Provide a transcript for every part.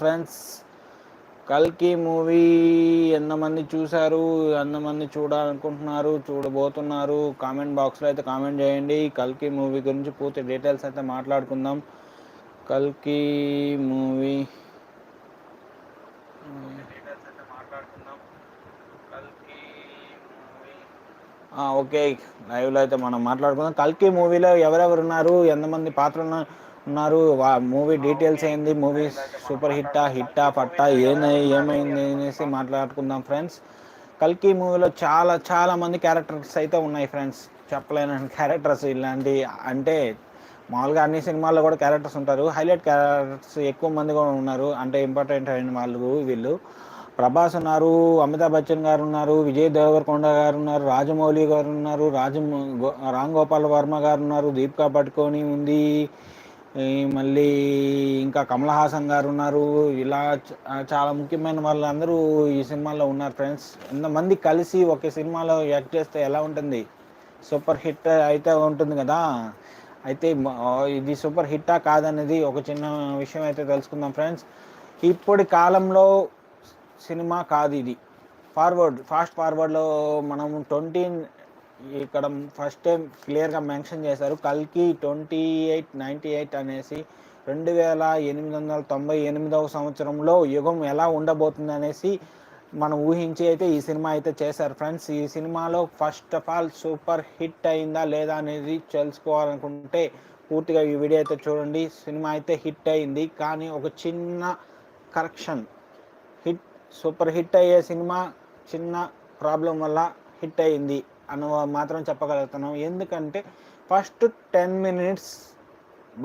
Friends కల్కి movie ఎంతమంది చూశారు ఎంతమంది చూడాలనుకుంటున్నారు చూడబోతున్నారు కామెంట్ బాక్స్లో అయితే కామెంట్ చేయండి. కల్కి మూవీ గురించి పూర్తి డీటెయిల్స్ అయితే మాట్లాడుకుందాం. కల్కి మూవీ ఓకే. లైవ్లో అయితే మనం మాట్లాడుకుందాం. కల్కి మూవీలో ఎవరెవరు ఉన్నారు ఎంతమంది పాత్రలు ఉన్నారు? వా మూవీ డీటెయిల్స్ ఏంది? మూవీ సూపర్ హిట్టా హిట్టా పట్టా ఏమై ఏమైంది అనేసి మాట్లాడుకుందాం ఫ్రెండ్స్. కల్కి మూవీలో చాలా చాలా మంది క్యారెక్టర్స్ అయితే ఉన్నాయి ఫ్రెండ్స్. చెప్పలేని క్యారెక్టర్స్ ఇలాంటి అంటే మామూలుగా అన్ని సినిమాల్లో కూడా క్యారెక్టర్స్ ఉంటారు. హైలైట్ క్యారెక్టర్స్ ఎక్కువ మంది కూడా ఉన్నారు. అంటే ఇంపార్టెంట్ అయిన వాళ్ళు వీళ్ళు. ప్రభాస్ ఉన్నారు అమితాబ్ బచ్చన్ గారు ఉన్నారు విజయ్ దేవరకొండ గారు ఉన్నారు రాజమౌళి గారు ఉన్నారు రాజ రామ్ గోపాల్ వర్మ గారు ఉన్నారు దీపికా పట్టుకొని ఉంది మళ్ళీ ఇంకా కమల్ హాసన్ గారు ఉన్నారు ఇలా చాలా ముఖ్యమైన వాళ్ళందరూ ఈ సినిమాలో ఉన్నారు ఫ్రెండ్స్. ఇంతమంది కలిసి ఒక సినిమాలో యాక్ట్ చేస్తే ఎలా ఉంటుంది? సూపర్ హిట్ అయితే ఉంటుంది కదా? అయితే ఇది సూపర్ హిట్టా కాదనేది ఒక చిన్న విషయం అయితే తెలుసుకుందాం ఫ్రెండ్స్. ఇప్పటి కాలంలో సినిమా కాదు ఇది. ఫార్వర్డ్ ఫాస్ట్ ఫార్వర్డ్లో మనం ట్వంటీ ఇక్కడ ఫస్ట్ టైం క్లియర్గా మెన్షన్ చేశారు. కల్కి ట్వంటీ ఎయిట్ నైంటీ ఎయిట్ అనేసి రెండు వేల ఎనిమిది వందల తొంభై ఎనిమిదవ సంవత్సరంలో యుగం ఎలా ఉండబోతుంది అనేసి మనం ఊహించి అయితే ఈ సినిమా అయితే చేశారు. ఫ్రెండ్స్ ఈ సినిమాలో first of all super hit అయిందా లేదా అనేది తెలుసుకోవాలనుకుంటే పూర్తిగా ఈ వీడియో అయితే చూడండి. సినిమా అయితే హిట్ అయింది. కానీ ఒక చిన్న కరెక్షన్ సూపర్ హిట్ అయ్యే సినిమా చిన్న ప్రాబ్లం వల్ల హిట్ అయింది అని మాత్రం చెప్పగలుగుతున్నాం. ఎందుకంటే ఫస్ట్ టెన్ మినిట్స్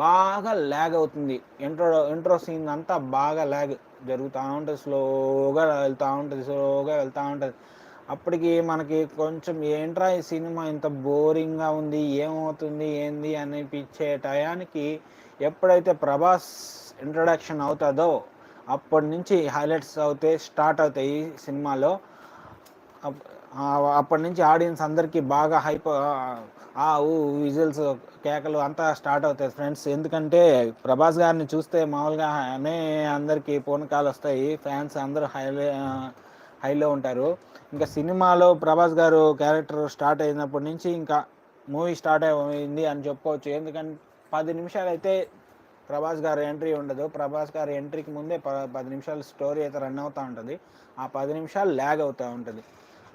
బాగా ల్యాగ్ అవుతుంది. ఇంట్రో ఇంట్రో సీన్ అంతా బాగా ల్యాగ్ జరుగుతూ ఉంటుంది స్లోగా వెళ్తూ ఉంటుంది స్లోగా వెళ్తూ ఉంటుంది. అప్పటికి మనకి కొంచెం ఏంట్రా ఈ సినిమా ఇంత బోరింగ్గా ఉంది ఏమవుతుంది ఏంది అనిపించే టయానికి ఎప్పుడైతే ప్రభాస్ ఇంట్రడక్షన్ అవుతుందో అప్పటి నుంచి హైలైట్స్ అవుతాయి స్టార్ట్ అవుతాయి ఈ సినిమాలో. అప్- అప్పటి నుంచి ఆడియన్స్ అందరికీ బాగా హైప్ ఆ ఊ విజువల్స్ కేకలు అంతా స్టార్ట్ అవుతాయి ఫ్రెండ్స్. ఎందుకంటే ప్రభాస్ గారిని చూస్తే మామూలుగానే అందరికీ పూనకాలు వస్తాయి. ఫ్యాన్స్ అందరూ హైలే హైలో ఉంటారు. ఇంకా సినిమాలో ప్రభాస్ గారు క్యారెక్టర్ స్టార్ట్ అయినప్పటి నుంచి ఇంకా మూవీ స్టార్ట్ అయింది అని చెప్పుకోవచ్చు. ఎందుకంటే పది నిమిషాలు అయితే ప్రభాస్ గారు ఎంట్రీ ఉండదు. ప్రభాస్ గారి ఎంట్రీకి ముందే ప పది నిమిషాలు స్టోరీ అయితే రన్ అవుతూ ఉంటుంది. ఆ పది నిమిషాలు ల్యాగ్ అవుతూ ఉంటుంది.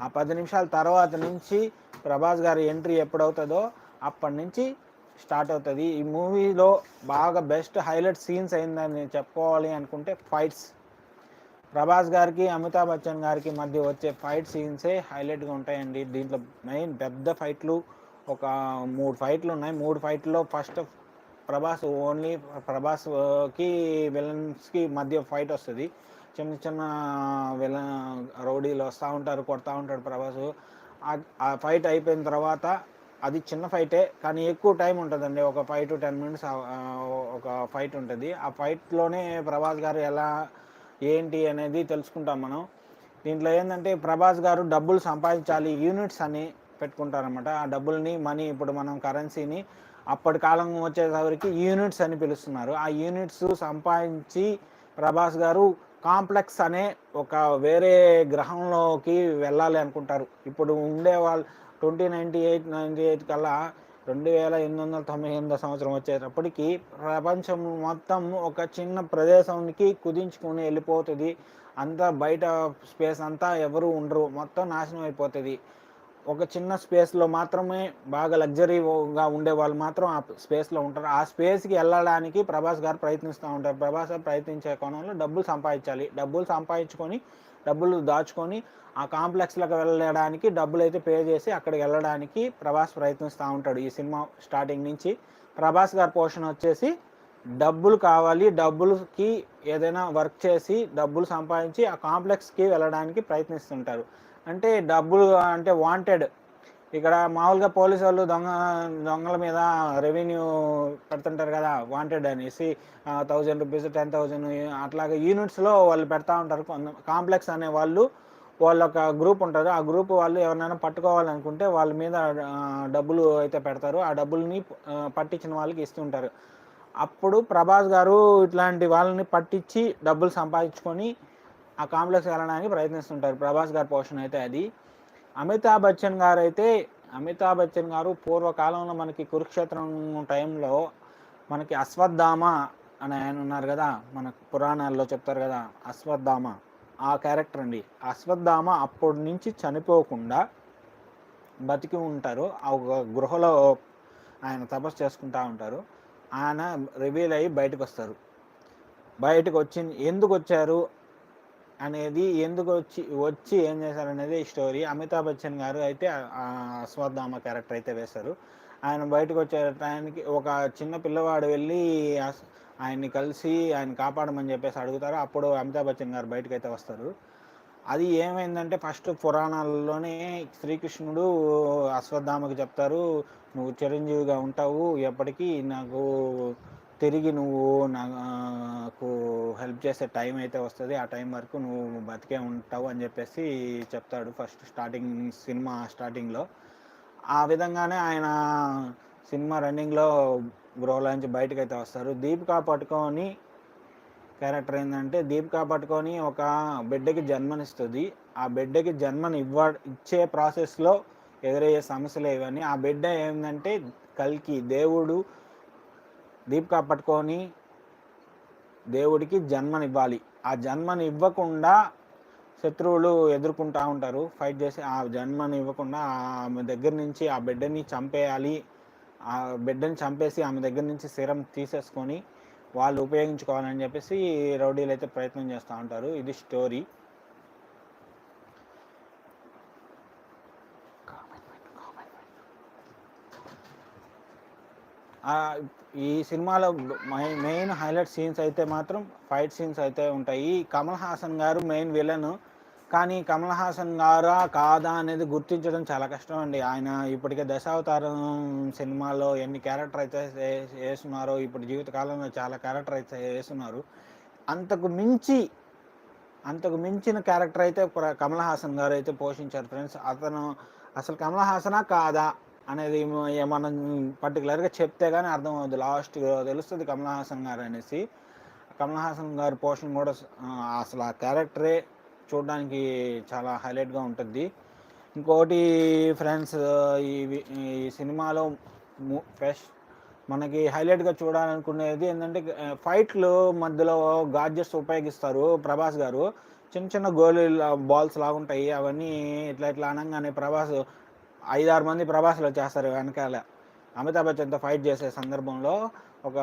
ఆ పది నిమిషాల తర్వాత నుంచి ప్రభాస్ గారి ఎంట్రీ ఎప్పుడవుతుందో అప్పటి నుంచి స్టార్ట్ అవుతుంది. ఈ మూవీలో బాగా బెస్ట్ హైలైట్ సీన్స్ అయిందని చెప్పుకోవాలి అనుకుంటే ఫైట్స్. ప్రభాస్ గారికి అమితాబ్ బచ్చన్ గారికి మధ్య వచ్చే ఫైట్ సీన్సే హైలైట్గా ఉంటాయండి. దీంట్లో మెయిన్ పెద్ద ఫైట్లు ఒక మూడు ఫైట్లు ఉన్నాయి. మూడు ఫైట్లో ఫస్ట్ ప్రభాస్ ఓన్లీ ప్రభాస్కి విలన్స్కి మధ్య ఫైట్ వస్తుంది. చిన్న చిన్న విలన్ రౌడీలు వస్తూ ఉంటారు కొడతా ఉంటాడు ప్రభాస్. ఆ- ఆ ఫైట్ అయిపోయిన తర్వాత అది చిన్న ఫైటే కానీ ఎక్కువ టైం ఉంటుందండి. ఒక ఫైవ్ టు టెన్ మినిట్స్ ఒక ఫైట్ ఉంటుంది. ఆ ఫైట్లోనే ప్రభాస్ గారు ఎలా ఏంటి అనేది తెలుసుకుంటాం మనం. దీంట్లో ఏంటంటే ప్రభాస్ గారు డబ్బులు సంపాదించాలి యూనిట్స్ అని పెట్టుకుంటారనమాట ఆ డబ్బుల్ని మనీ ఇప్పుడు మనం కరెన్సీని అప్పటి కాలం వచ్చేసరికి యూనిట్స్ అని పిలుస్తున్నారు. ఆ యూనిట్స్ సంపాదించి ప్రభాస్ గారు కాంప్లెక్స్ అనే ఒక వేరే గ్రహంలోకి వెళ్ళాలి అనుకుంటారు. ఇప్పుడు ఉండే వాళ్ళు twenty ninety eight ninety eight కల్లా రెండు వేల ఎనిమిది వందల తొంభై ఎనిమిదో సంవత్సరం వచ్చేటప్పటికి ప్రపంచం మొత్తం ఒక చిన్న ప్రదేశానికి కుదించుకుని వెళ్ళిపోతుంది. అంతా బయట స్పేస్ అంతా ఎవరు ఉండరు. మొత్తం నాశనం అయిపోతుంది. ఒక చిన్న స్పేస్లో మాత్రమే బాగా లగ్జరీగా ఉండే వాళ్ళు మాత్రం ఆ స్పేస్లో ఉంటారు. ఆ స్పేస్కి వెళ్ళడానికి ప్రభాస్ గారు ప్రయత్నిస్తూ ఉంటారు. ప్రభాస్ గారు ప్రయత్నించే కోణంలో డబ్బులు సంపాదించాలి. డబ్బులు సంపాదించుకొని డబ్బులు దాచుకొని ఆ కాంప్లెక్స్లోకి వెళ్ళడానికి డబ్బులు అయితే పే చేసి అక్కడికి వెళ్ళడానికి ప్రభాస్ ప్రయత్నిస్తూ ఉంటాడు ఈ సినిమా స్టార్టింగ్ నుంచి. ప్రభాస్ గారి పోర్షన్ వచ్చేసి డబ్బులు కావాలి. డబ్బులకి ఏదైనా వర్క్ చేసి డబ్బులు సంపాదించి ఆ కాంప్లెక్స్కి వెళ్ళడానికి ప్రయత్నిస్తుంటారు. అంటే డబ్బులు అంటే వాంటెడ్ ఇక్కడ మామూలుగా పోలీసు వాళ్ళు దొంగ దొంగల మీద రెవెన్యూ పెడుతుంటారు కదా వాంటెడ్ అనేసి థౌజండ్ రూపీస్ టెన్ థౌజండ్ అట్లాగే యూనిట్స్లో వాళ్ళు పెడతా ఉంటారు. కొంత కాంప్లెక్స్ అనే వాళ్ళు వాళ్ళ ఒక గ్రూప్ ఉంటారు. ఆ గ్రూప్ వాళ్ళు ఎవరినైనా పట్టుకోవాలనుకుంటే వాళ్ళ మీద డబ్బులు అయితే పెడతారు. ఆ డబ్బుల్ని పట్టించిన వాళ్ళకి ఇస్తుంటారు. అప్పుడు ప్రభాస్ గారు ఇట్లాంటి వాళ్ళని పట్టించి డబ్బులు సంపాదించుకొని ఆ కాంప్లెక్స్ వెళ్ళడానికి ప్రయత్నిస్తుంటారు. ప్రభాస్ గారి పోర్షన్ అయితే అది. అమితాబ్ బచ్చన్ గారు అయితే అమితాబ్ బచ్చన్ గారు పూర్వకాలంలో మనకి కురుక్షేత్రం టైంలో మనకి అశ్వత్థామ అని ఆయన ఉన్నారు కదా మన పురాణాల్లో చెప్తారు కదా అశ్వత్థామ. ఆ క్యారెక్టర్ అండి. అశ్వత్థామ అప్పటి నుంచి చనిపోకుండా బతికి ఉంటారు. ఆ ఒక గృహలో ఆయన తపస్సు చేసుకుంటా ఉంటారు. ఆయన రివీల్ అయ్యి బయటకు వస్తారు బయటకు వచ్చి ఎందుకు వచ్చారు? అనేది ఎందుకు వచ్చి వచ్చి ఏం చేశారనేది స్టోరీ అమితాబ్ బచ్చన్ గారు అయితే అశ్వత్థామ క్యారెక్టర్ అయితే వేశారు. ఆయన బయటకు వచ్చే టైంకి ఒక చిన్న పిల్లవాడు వెళ్ళి ఆయన్ని కలిసి ఆయన కాపాడమని చెప్పేసి అడుగుతారు. అప్పుడు అమితాబ్ బచ్చన్ గారు బయటకు అయితే వస్తారు. అది ఏమైందంటే ఫస్ట్ పురాణాల్లోనే శ్రీకృష్ణుడు అశ్వత్థామకు చెప్తారు నువ్వు చిరంజీవిగా ఉంటావు. ఎప్పటికీ నాకు తిరిగి నువ్వు నాకు హెల్ప్ చేసే టైం అయితే వస్తుంది ఆ టైం వరకు నువ్వు బతికే ఉంటావు అని చెప్పేసి చెప్తాడు ఫస్ట్ స్టార్టింగ్ సినిమా స్టార్టింగ్లో. ఆ విధంగానే ఆయన సినిమా రన్నింగ్లో గృహలోంచి బయటకు అయితే వస్తారు. దీపికా పట్టుకొని క్యారెక్టర్ ఏంటంటే దీపికా పట్టుకొని ఒక బిడ్డకి జన్మనిస్తుంది. ఆ బిడ్డకి జన్మని ఇవ్వ ఇచ్చే ప్రాసెస్లో ఎదురయ్యే సమస్యలు ఇవన్నీ ఆ బిడ్డ ఏంటంటే కల్కి దేవుడు దీపికా పట్టుకొని దేవుడికి జన్మనివ్వాలి. ఆ జన్మని ఇవ్వకుండా శత్రువులు ఎదుర్కొంటూ ఉంటారు. ఫైట్ చేసి ఆ జన్మని ఇవ్వకుండా ఆమె దగ్గర నుంచి ఆ బిడ్డని చంపేయాలి. ఆ బిడ్డని చంపేసి ఆమె దగ్గర నుంచి సిరం తీసేసుకొని వాళ్ళు ఉపయోగించుకోవాలని చెప్పేసి రౌడీలు అయితే ప్రయత్నం చేస్తూ ఉంటారు. ఇది స్టోరీ. ఈ సినిమాలో మెయిన్ హైలైట్ సీన్స్ అయితే మాత్రం ఫైట్ సీన్స్ అయితే ఉంటాయి. కమల్ హాసన్ గారు మెయిన్ విలన్. కానీ కమల్ హాసన్ గారా కాదా అనేది గుర్తించడం చాలా కష్టం అండి. ఆయన ఇప్పటికే దశావతారం సినిమాలో ఎన్ని క్యారెక్టర్ అయితే వేస్తున్నారో ఇప్పుడు జీవితకాలంలో చాలా క్యారెక్టర్ అయితే వేస్తున్నారు అంతకు మించి అంతకు మించిన క్యారెక్టర్ అయితే కమల్ హాసన్ గారు అయితే పోషించారు ఫ్రెండ్స్. అతను అసలు కమల్ హాసనా కాదా? అనేది మనం పర్టికులర్గా చెప్తే కానీ అర్థం అవుతుంది లాస్ట్ తెలుస్తుంది కమల్ హాసన్ గారు అనేసి. కమల్ హాసన్ గారి పోషన్ కూడా అసలు ఆ క్యారెక్టరే చూడడానికి చాలా హైలైట్గా ఉంటుంది ఇంకోటి ఫ్రెండ్స్ ఈ ఈ సినిమాలో ఫెస్ట్ మనకి హైలైట్గా చూడాలనుకునేది ఏంటంటే ఫైట్లు మధ్యలో గాడ్జెట్స్ ఉపయోగిస్తారు ప్రభాస్ గారు. చిన్న చిన్న గోళీ బాల్స్ లాగా ఉంటాయి అవన్నీ ఇట్లా ఇట్లా అనగానే ప్రభాస్ ఐదారు మంది ప్రభాస్లు వచ్చేస్తారు వెనకాల. అమితాబ్ బచ్చన్తో ఫైట్ చేసే సందర్భంలో ఒక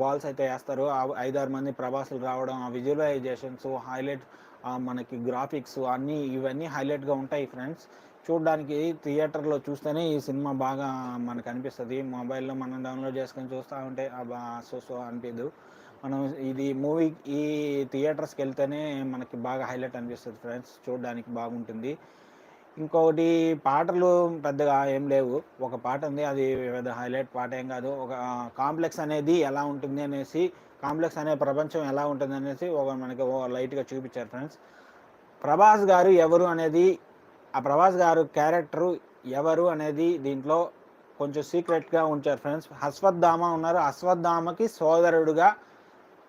బాల్స్ అయితే వేస్తారు. ఐదారు మంది ప్రభాసులు రావడం ఆ విజువలైజేషన్స్ హైలైట్ మనకి గ్రాఫిక్స్ అన్నీ ఇవన్నీ హైలైట్గా ఉంటాయి ఫ్రెండ్స్ చూడడానికి థియేటర్లో చూస్తేనే ఈ సినిమా బాగా మనకు అనిపిస్తుంది. మొబైల్లో మనం డౌన్లోడ్ చేసుకొని చూస్తూ ఉంటే అబ్బా సో సో అనిపించదు మనం ఇది మూవీ ఈ థియేటర్స్కి వెళ్తేనే మనకి బాగా హైలైట్ అనిపిస్తుంది ఫ్రెండ్స్ చూడడానికి బాగుంటుంది. ఇంకొకటి పాటలు పెద్దగా ఏం లేవు. ఒక పాట ఉంది అది పెద్ద హైలైట్ పాట ఏం కాదు. ఒక కాంప్లెక్స్ అనేది ఎలా ఉంటుంది అనేసి కాంప్లెక్స్ అనే ప్రపంచం ఎలా ఉంటుంది అనేసి ఒక మనకి ఓ లైట్గా చూపించారు ఫ్రెండ్స్. ప్రభాస్ గారు ఎవరు అనేది ఆ ప్రభాస్ గారు క్యారెక్టరు ఎవరు అనేది దీంట్లో కొంచెం సీక్రెట్గా ఉంచారు ఫ్రెండ్స్. అశ్వత్థామ ఉన్నారు. అశ్వత్థామకి సోదరుడుగా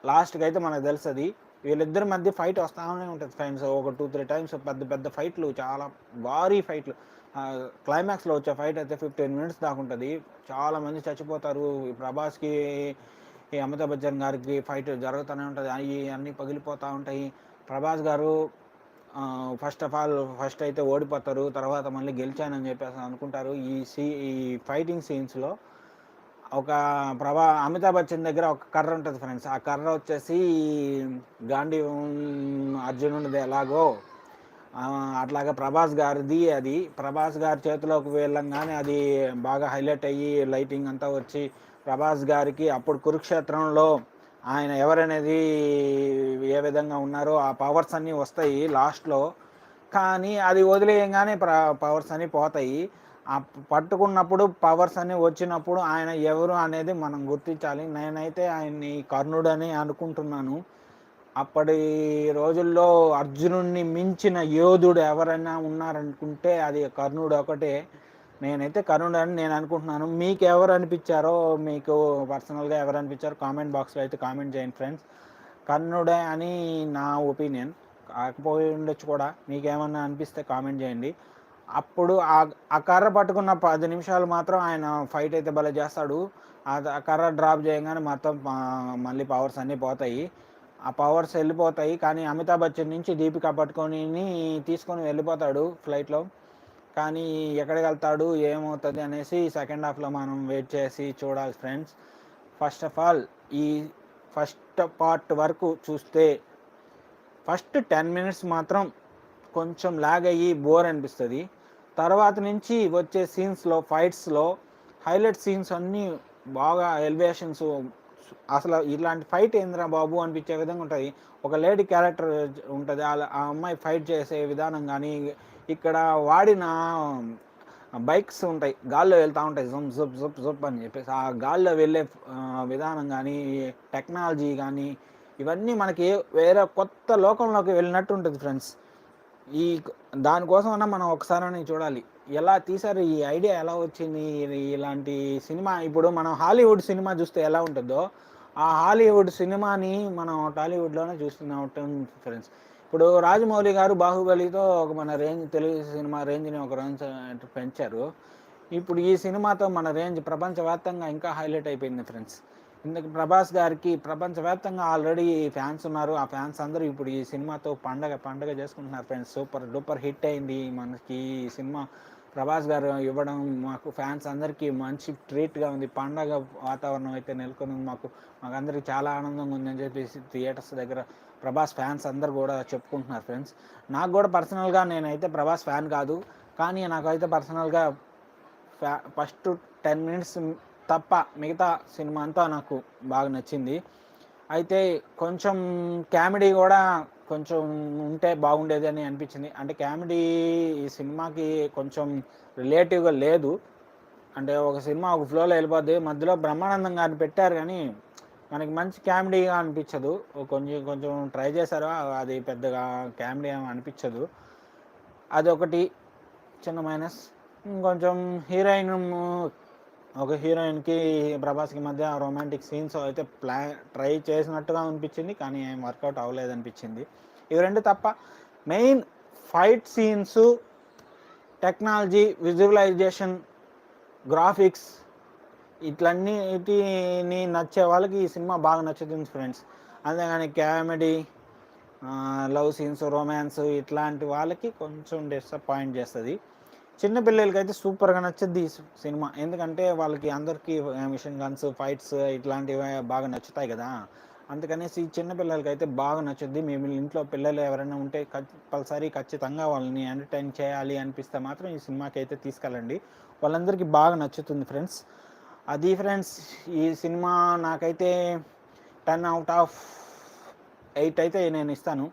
లాస్ట్కి అయితే మనకు తెలుస్తుంది వీళ్ళిద్దరి మధ్య ఫైట్ వస్తానే ఉంటుంది ఫ్రెండ్స్ ఒక టూ త్రీ టైమ్స్ పెద్ద పెద్ద ఫైట్లు చాలా భారీ ఫైట్లు క్లైమాక్స్లో వచ్చే ఫైట్ అయితే ఫిఫ్టీన్ మినిట్స్ దాకా ఉంటుంది. చాలా మంది చచ్చిపోతారు. ప్రభాస్కి ఈ అమితాబ్ బచ్చన్ గారికి ఫైట్ జరుగుతూనే ఉంటుంది. అవి అన్నీ పగిలిపోతూ ఉంటాయి. ప్రభాస్ గారు ఫస్ట్ ఆఫ్ ఆల్ ఫస్ట్ అయితే ఓడిపోతారు. తర్వాత మళ్ళీ గెలిచానని చెప్పేసి అనుకుంటారు. ఈ సీ ఈ ఫైటింగ్ సీన్స్లో ఒక ప్రభా అమితాబ్ బచ్చన్ దగ్గర ఒక కర్ర ఉంటుంది ఫ్రెండ్స్. ఆ కర్ర వచ్చేసి గాంధీ అర్జునుడిది ఎలాగో అట్లాగే అట్లాగా ప్రభాస్ గారిది అది. ప్రభాస్ గారి చేతిలోకి వెళ్ళంగానే అది బాగా హైలైట్ అయ్యి లైటింగ్ అంతా వచ్చి ప్రభాస్ గారికి అప్పుడు కురుక్షేత్రంలో ఆయన ఎవరనేది ఏ విధంగా ఉన్నారో ఆ పవర్స్ అన్నీ వస్తాయి లాస్ట్లో. కానీ అది వదిలేయంగానే ప్ర పవర్స్ అన్నీ పోతాయి. పట్టుకున్నప్పుడు పవర్స్ అని వచ్చినప్పుడు ఆయన ఎవరు అనేది మనం గుర్తించాలి. నేనైతే ఆయన్ని కర్ణుడు అని అనుకుంటున్నాను. అప్పటి రోజుల్లో అర్జునుడిని మించిన యోధుడు ఎవరైనా ఉన్నారనుకుంటే అది కర్ణుడు ఒకటే. నేనైతే కర్ణుడు అని నేను అనుకుంటున్నాను. మీకు ఎవరు అనిపించారో మీకు పర్సనల్గా ఎవరు అనిపించారో కామెంట్ బాక్స్లో అయితే కామెంట్ చేయండి ఫ్రెండ్స్ కర్ణుడే అని నా ఒపీనియన్ కాకపోయి ఉండొచ్చు కూడా. మీకేమన్నా అనిపిస్తే కామెంట్ చేయండి. అప్పుడు ఆ ఆ కర్ర పట్టుకున్న పది నిమిషాలు మాత్రం ఆయన ఫైట్ అయితే భలే చేస్తాడు. ఆ కర్ర డ్రాప్ చేయగానే మొత్తం మళ్ళీ పవర్స్ అన్నీ పోతాయి. ఆ పవర్స్ వెళ్ళిపోతాయి కానీ అమితాబ్ బచ్చన్ నుంచి దీపిక పట్టుకొని తీసుకొని వెళ్ళిపోతాడు ఫ్లైట్లో కానీ ఎక్కడికి వెళ్తాడు ఏమవుతుంది అనేసి సెకండ్ హాఫ్లో మనం వెయిట్ చేసి చూడాలి ఫ్రెండ్స్ ఫస్ట్ ఆఫ్ ఆల్ ఈ ఫస్ట్ పార్ట్ వరకు చూస్తే ఫస్ట్ టెన్ మినిట్స్ మాత్రం కొంచెం లాగ్ అయ్యి బోర్ అనిపిస్తుంది. తర్వాత నుంచి వచ్చే సీన్స్లో ఫైట్స్లో హైలైట్ సీన్స్ అన్నీ బాగా ఎలివేషన్స్ అసలు ఇలాంటి ఫైట్ ఏందిరా బాబు అనిపించే విధంగా ఉంటుంది. ఒక లేడీ క్యారెక్టర్ ఉంటుంది. ఆ- ఆ అమ్మాయి ఫైట్ చేసే విధానం కానీ ఇక్కడ వాడిన బైక్స్ ఉంటాయి. గాల్లో వెళ్తూ ఉంటాయి. జుప్ జుప్ జుప్ జుప్ అని చెప్పేసి. ఆ గాల్లో వెళ్ళే విధానం కానీ టెక్నాలజీ కానీ ఇవన్నీ మనకి వేరే కొత్త లోకంలోకి వెళ్ళినట్టు ఉంటుంది ఫ్రెండ్స్ ఈ దానికోసం అన్న మనం ఒకసారి చూడాలి. ఎలా తీసారు ఈ ఐడియా ఎలా వచ్చింది? ఇలాంటి సినిమా ఇప్పుడు మనం హాలీవుడ్ సినిమా చూస్తే ఎలా ఉంటుందో ఆ హాలీవుడ్ సినిమాని మనం టాలీవుడ్లోనే చూస్తున్నా ఉంటాం ఫ్రెండ్స్. ఇప్పుడు రాజమౌళి గారు బాహుబలితో ఒక మన రేంజ్ తెలుగు సినిమా రేంజ్ని ఒక రేంజ్ పెంచారు. ఇప్పుడు ఈ సినిమాతో మన రేంజ్ ప్రపంచవ్యాప్తంగా ఇంకా హైలైట్ అయిపోయింది ఫ్రెండ్స్. ఇందుకు ప్రభాస్ గారికి ప్రపంచవ్యాప్తంగా ఆల్రెడీ ఫ్యాన్స్ ఉన్నారు. ఆ ఫ్యాన్స్ అందరూ ఇప్పుడు ఈ సినిమాతో పండగ పండగ చేసుకుంటున్నారు ఫ్రెండ్స్. సూపర్ డూపర్ హిట్ అయింది. మనకి ఈ సినిమా ప్రభాస్ గారు ఇవ్వడం మాకు ఫ్యాన్స్ అందరికీ మంచి ట్రీట్గా ఉంది. పండగ వాతావరణం అయితే నెలకొని ఉంది మాకు. మాకందరికి చాలా ఆనందంగా ఉందని చెప్పేసి థియేటర్స్ దగ్గర ప్రభాస్ ఫ్యాన్స్ అందరు కూడా చెప్పుకుంటున్నారు ఫ్రెండ్స్. నాకు కూడా పర్సనల్గా నేనైతే ప్రభాస్ ఫ్యాన్ కాదు. కానీ నాకైతే పర్సనల్గా ఫ్యా ఫస్ట్ టెన్ మినిట్స్ తప్ప మిగతా సినిమా అంతా నాకు బాగా నచ్చింది. అయితే కొంచెం కామెడీ కూడా కొంచెం ఉంటే బాగుండేది అని అనిపించింది. అంటే కామెడీ ఈ సినిమాకి కొంచెం రిలేటివ్గా లేదు. అంటే ఒక సినిమా ఒక ఫ్లోలో వెళ్ళిపోద్ది. మధ్యలో బ్రహ్మానందం గారిని పెట్టారు కానీ మనకి మంచి కామెడీగా అనిపించదు. కొంచెం కొంచెం ట్రై చేశారు. అది పెద్దగా కామెడీ ఏమి అనిపించదు. అదొకటి. చిన్న మైనస్. ఇంకొంచెం హీరోయిన్ ఒక హీరోయిన్కి ప్రభాస్కి మధ్య రొమాంటిక్ సీన్స్ అయితే ప్లా ట్రై చేసినట్టుగా అనిపించింది. కానీ ఏం వర్కౌట్ అవ్వలేదు అనిపించింది ఇవి రెండు తప్ప main fight scenes technology visualisation graphics ఇట్లన్నిటిని నచ్చే వాళ్ళకి ఈ సినిమా బాగా నచ్చుతుంది ఫ్రెండ్స్. అంతేగాని కామెడీ లవ్ సీన్స్ రొమాన్స్ ఇట్లాంటి వాళ్ళకి కొంచెం డిసప్పాయింట్ చేస్తుంది. చిన్న పిల్లలకి అయితే సూపర్గా నచ్చుద్ది ఈ సినిమా. ఎందుకంటే వాళ్ళకి అందరికీ మిషన్ గన్స్ ఫైట్స్ ఇట్లాంటివి బాగా నచ్చుతాయి కదా. అందుకనేసి ఈ చిన్న పిల్లలకి అయితే బాగా నచ్చుద్ది. మేము ఇంట్లో పిల్లలు ఎవరైనా ఉంటే కంపల్సరీ ఖచ్చితంగా వాళ్ళని ఎంటర్టైన్ చేయాలి అనిపిస్తే మాత్రం ఈ సినిమాకి అయితే తీసుకెళ్ళండి. వాళ్ళందరికీ బాగా నచ్చుతుంది ఫ్రెండ్స్. అది ఫ్రెండ్స్ ఈ సినిమా నాకైతే టెన్ అవుట్ ఆఫ్ ఎయిట్ అయితే నేను ఇస్తాను.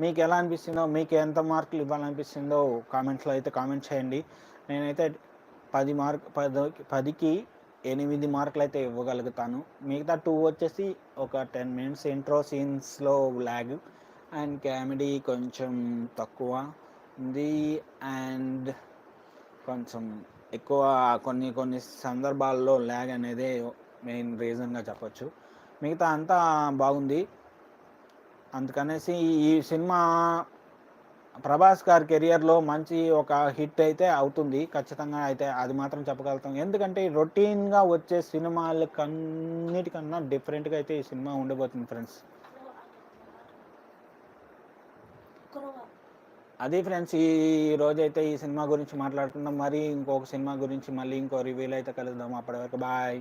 మీకు ఎలా అనిపిస్తుందో మీకు ఎంత మార్కులు ఇవ్వాలనిపిస్తుందో కామెంట్స్లో అయితే కామెంట్ చేయండి. నేనైతే పది మార్క్ పది పదికి ఎనిమిది మార్కులు అయితే ఇవ్వగలుగుతాను. మిగతా టూ వచ్చేసి ఒక టెన్ మినిట్స్ ఇంట్రో సీన్స్లో ల్యాగ్ అండ్ కామెడీ కొంచెం తక్కువ ఉంది అండ్ కొంచెం ఎక్కువ కొన్ని కొన్ని సందర్భాల్లో ల్యాగ్ అనేది మెయిన్ రీజన్గా చెప్పచ్చు. మిగతా అంతా బాగుంది. అందుకనేసి ఈ సినిమా ప్రభాస్ గారి కెరియర్లో మంచి ఒక హిట్ అయితే అవుతుంది. ఖచ్చితంగా అయితే అది మాత్రం చెప్పగలుగుతాం. ఎందుకంటే రొటీన్గా వచ్చే సినిమాలకన్నిటికన్నా డిఫరెంట్గా అయితే ఈ సినిమా ఉండబోతుంది ఫ్రెండ్స్. అది ఫ్రెండ్స్ ఈ రోజైతే ఈ సినిమా గురించి మాట్లాడుకుందాం. మరి ఇంకొక సినిమా గురించి మళ్ళీ ఇంకో రివ్యూలు అయితే కలుద్దాం. అప్పటివరకు బాయ్.